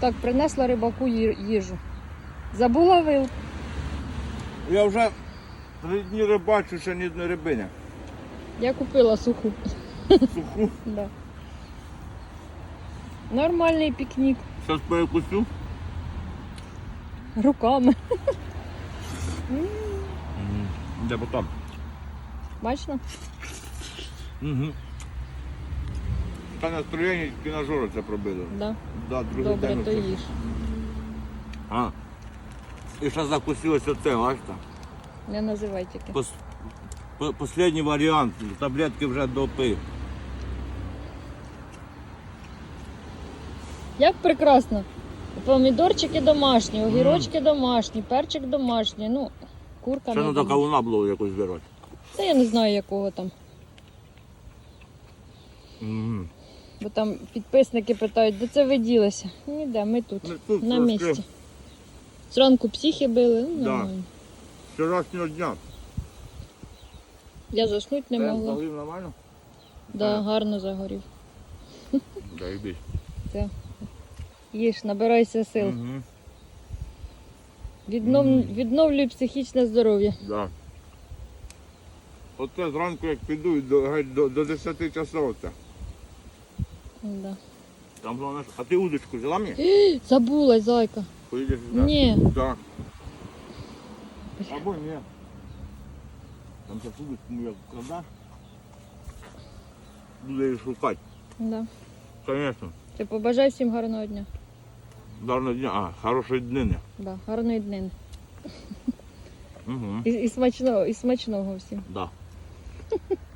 Так, принесла рибаку їжу. Забула вилку. Я вже три дні рибачу, ще ні одної рибиня. Я купила суху. Суху. Да. Нормальний пікнік. Зараз перекусю. Руками. Де потім? Бачно? Угу. Та настроєння тільки на це пробило. Да. Да, другий Добре, день то оце. їж. А. І ще закусилося це, бачите? Не називай тільки. Пос... по- Последній варіант. Таблетки вже допив. Як прекрасно. Помідорчики домашні, огірочки домашні, перчик домашній. Ну, курка Ще не треба кавуна було якось збирати. Це я не знаю якого там. Угу. Бо там підписники питають, де це ви ділися? Ніде, ми тут, Ми тут на трошки. місці. Зранку психи били, ну Да. нормально. Вчорашнього дня. Я заснуть не Це могла. зловив нормально? Да, гарно загорів. Заєбісь. Їж, набирайся сил. Угу. Віднов... Мгм. Відновлюй психічне здоров'я. Да. Оце зранку як піду до, до, до 10 часов. Да. Там що- а ти удочку взяла мені? Забула, зайка. Поїдеш да? Ні. Так. Або ні. Там зараз удочку як продаш. Буду її шукати. Да. Звісно. Ти побажай всім гарного дня. Гарного дня. А, хорошої днини. Да, гарної днини. Угу. І, і смачного, і смачного всім. Да.